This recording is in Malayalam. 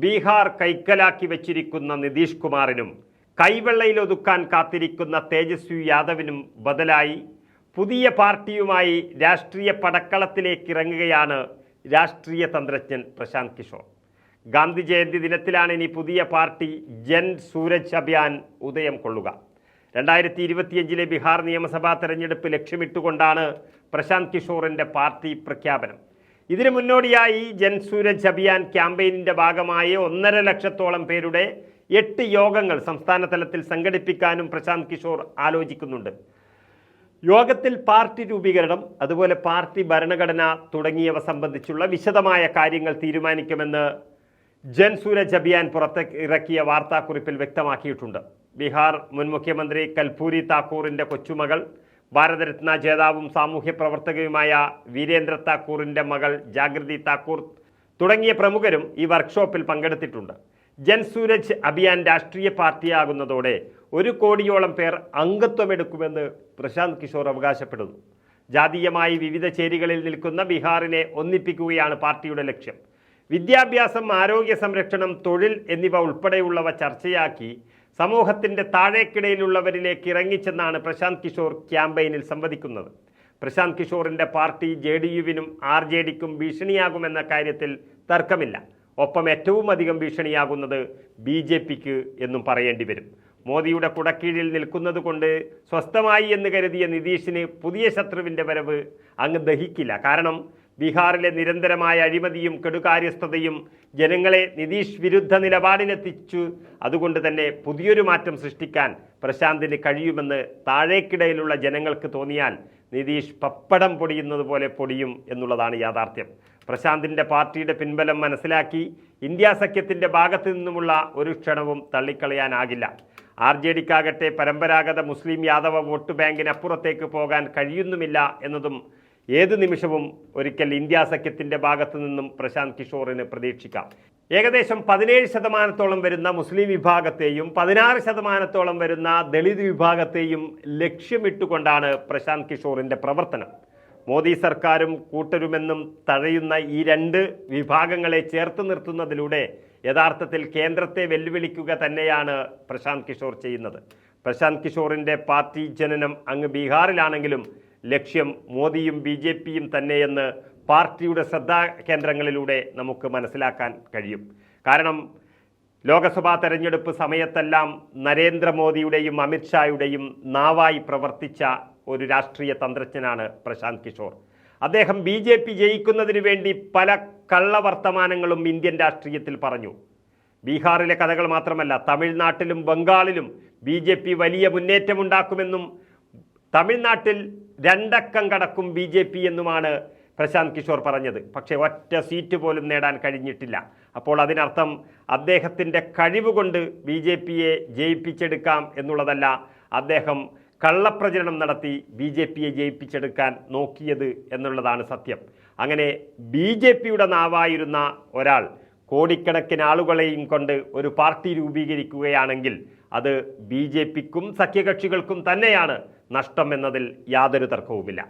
ബീഹാർ കൈക്കലാക്കി വെച്ചിരിക്കുന്ന നിതീഷ് കുമാറിനും കൈവെള്ളയിൽ ഒതുക്കാൻ കാത്തിരിക്കുന്ന തേജസ്വി യാദവിനും ബദലായി. പുതിയ പാർട്ടിയുമായി രാഷ്ട്രീയ പടക്കളത്തിലേക്ക് ഇറങ്ങുകയാണ് രാഷ്ട്രീയ തന്ത്രജ്ഞൻ പ്രശാന്ത് കിഷോർ. ഗാന്ധി ജയന്തി ദിനത്തിലാണ് ഇനി പുതിയ പാർട്ടി ജൻ സൂരജ് അഭിയാൻ ഉദയം കൊള്ളുക. രണ്ടായിരത്തി ഇരുപത്തിയഞ്ചിലെ ബീഹാർ നിയമസഭാ തെരഞ്ഞെടുപ്പ് ലക്ഷ്യമിട്ടുകൊണ്ടാണ് പ്രശാന്ത് കിഷോറിന്റെ പാർട്ടി പ്രഖ്യാപനം. ഇതിനു മുന്നോടിയായി ജൻസൂരജ് അഭിയാൻ ക്യാമ്പയിനിന്റെ ഭാഗമായി ഒന്നര ലക്ഷത്തോളം പേരുടെ എട്ട് യോഗങ്ങൾ സംസ്ഥാന തലത്തിൽ സംഘടിപ്പിക്കാനും പ്രശാന്ത് കിഷോർ ആലോചിക്കുന്നുണ്ട്. യോഗത്തിൽ പാർട്ടി രൂപീകരണം അതുപോലെ പാർട്ടി ഭരണഘടന തുടങ്ങിയവ സംബന്ധിച്ചുള്ള വിശദമായ കാര്യങ്ങൾ തീരുമാനിക്കുമെന്ന് ജൻസൂരജ് അഭിയാൻ പുറത്ത് ഇറക്കിയ വാർത്താക്കുറിപ്പിൽ വ്യക്തമാക്കിയിട്ടുണ്ട്. ബീഹാർ മുൻ മുഖ്യമന്ത്രി കൽപൂരി താക്കൂറിന്റെ കൊച്ചുമകൾ ഭാരതരത്ന ജേതാവും സാമൂഹ്യ പ്രവർത്തകയുമായ വീരേന്ദ്ര താക്കൂറിന്റെ മകൾ ജാഗൃതി താക്കൂർ തുടങ്ങിയ പ്രമുഖരും ഈ വർക്ക്ഷോപ്പിൽ പങ്കെടുത്തിട്ടുണ്ട്. ജൻസൂരജ് അഭിയാൻ രാഷ്ട്രീയ പാർട്ടിയാകുന്നതോടെ ഒരു കോടിയോളം പേർ അംഗത്വമെടുക്കുമെന്ന് പ്രശാന്ത് കിഷോർ അവകാശപ്പെടുന്നു. ജാതീയമായി വിവിധ ചേരികളിൽ നിൽക്കുന്ന ബീഹാറിനെ ഒന്നിപ്പിക്കുകയാണ് പാർട്ടിയുടെ ലക്ഷ്യം. വിദ്യാഭ്യാസം ആരോഗ്യ സംരക്ഷണം തൊഴിൽ എന്നിവ ഉൾപ്പെടെയുള്ളവ ചർച്ചയാക്കി സമൂഹത്തിന്റെ താഴേക്കിടയിലുള്ളവരിലേക്ക് ഇറങ്ങിച്ചെന്നാണ് പ്രശാന്ത് കിഷോർ ക്യാമ്പയിനിൽ സംവദിക്കുന്നത്. പ്രശാന്ത് കിഷോറിന്റെ പാർട്ടി ജെ ഡി യുവിനും ആർ ജെ ഡിക്കും ഭീഷണിയാകുമെന്ന കാര്യത്തിൽ തർക്കമില്ല. ഒപ്പം ഏറ്റവും അധികം ഭീഷണിയാകുന്നത് ബി ജെ പിക്ക് എന്നും പറയേണ്ടി വരും. മോദിയുടെ കുടക്കീഴിൽ നിൽക്കുന്നത് കൊണ്ട് സ്വസ്ഥമായി എന്ന് കരുതിയ നിതീഷിന് പുതിയ ശത്രുവിന്റെ വരവ് അങ്ങ് ദഹിക്കില്ല. കാരണം ബീഹാറിലെ നിരന്തരമായ അഴിമതിയും കെടുകാര്യസ്ഥതയും ജനങ്ങളെ നിതീഷ് വിരുദ്ധ നിലപാടിലെത്തിച്ചു അതുകൊണ്ട് തന്നെ പുതിയൊരു മാറ്റം സൃഷ്ടിക്കാൻ പ്രശാന്തിന് കഴിയുമെന്ന് താഴേക്കിടയിലുള്ള ജനങ്ങൾക്ക് തോന്നിയാൽ നിതീഷ് പപ്പടം പൊടിയുന്നത് പോലെ പൊടിയും എന്നുള്ളതാണ് യാഥാർത്ഥ്യം. പ്രശാന്തിന്റെ പാർട്ടിയുടെ പിൻബലം മനസ്സിലാക്കി ഇന്ത്യ സഖ്യത്തിന്റെ ഭാഗത്തു നിന്നുമുള്ള ഒരു ക്ഷണവും തള്ളിക്കളയാനാകില്ല. ആർ ജെ ഡിക്കാകട്ടെ പരമ്പരാഗത മുസ്ലിം യാദവ വോട്ട് ബാങ്കിനപ്പുറത്തേക്ക് പോകാൻ കഴിയുന്നുമില്ല എന്നതും ഏത് നിമിഷവും ഒരിക്കൽ ഇന്ത്യ സഖ്യത്തിന്റെ ഭാഗത്തു നിന്നും പ്രശാന്ത് കിഷോറിന് പ്രതീക്ഷിക്കാം. ഏകദേശം പതിനേഴ് ശതമാനത്തോളം വരുന്ന മുസ്ലിം വിഭാഗത്തെയും പതിനാറ് ശതമാനത്തോളം വരുന്ന ദളിത് വിഭാഗത്തെയും ലക്ഷ്യമിട്ടുകൊണ്ടാണ് പ്രശാന്ത് കിഷോറിന്റെ പ്രവർത്തനം. മോദി സർക്കാരും കൂട്ടരുമെന്നും തഴയുന്ന ഈ രണ്ട് വിഭാഗങ്ങളെ ചേർത്ത് നിർത്തുന്നതിലൂടെ യഥാർത്ഥത്തിൽ കേന്ദ്രത്തെ വെല്ലുവിളിക്കുക തന്നെയാണ് പ്രശാന്ത് കിഷോർ ചെയ്യുന്നത്. പ്രശാന്ത് കിഷോറിന്റെ പാർട്ടി ജനനം അങ്ങ് ബീഹാറിലാണെങ്കിലും ലക്ഷ്യം മോദിയും ബി ജെ പിയും തന്നെയെന്ന് പാർട്ടിയുടെ ശ്രദ്ധാ കേന്ദ്രങ്ങളിലൂടെ നമുക്ക് മനസ്സിലാക്കാൻ കഴിയും. കാരണം ലോക്സഭാ തെരഞ്ഞെടുപ്പ് സമയത്തെല്ലാം നരേന്ദ്രമോദിയുടെയും അമിത്ഷായുടെയും നാവായി പ്രവർത്തിച്ച ഒരു രാഷ്ട്രീയ തന്ത്രജ്ഞനാണ് പ്രശാന്ത് കിഷോർ. അദ്ദേഹം ബി ജെ പി ജയിക്കുന്നതിന് വേണ്ടി പല കള്ളവർത്തമാനങ്ങളും ഇന്ത്യൻ രാഷ്ട്രീയത്തിൽ പറഞ്ഞു. ബീഹാറിലെ കഥകൾ മാത്രമല്ല തമിഴ്നാട്ടിലും ബംഗാളിലും ബി വലിയ മുന്നേറ്റമുണ്ടാക്കുമെന്നും തമിഴ്നാട്ടിൽ രണ്ടക്കം കടക്കും ബി ജെ പി എന്നുമാണ് പ്രശാന്ത് കിഷോർ പറഞ്ഞത്. പക്ഷേ ഒറ്റ സീറ്റ് പോലും നേടാൻ കഴിഞ്ഞിട്ടില്ല. അപ്പോൾ അതിനർത്ഥം അദ്ദേഹത്തിന്റെ കഴിവ് കൊണ്ട് ബി ജെ പിയെ ജയിപ്പിച്ചെടുക്കാം എന്നുള്ളതല്ല അദ്ദേഹം കള്ളപ്രചരണം നടത്തി ബി ജെ പിയെ ജയിപ്പിച്ചെടുക്കാൻ നോക്കിയത് എന്നുള്ളതാണ് സത്യം. അങ്ങനെ ബി ജെ പിയുടെ നാവായിരുന്ന ഒരാൾ കോടിക്കണക്കിന് ആളുകളെയും കൊണ്ട് ഒരു പാർട്ടി രൂപീകരിക്കുകയാണെങ്കിൽ അത് ബി ജെ പിക്കും സഖ്യകക്ഷികൾക്കും തന്നെയാണ് നഷ്ടം എന്നതിൽ യാതൊരു തർക്കവുമില്ല.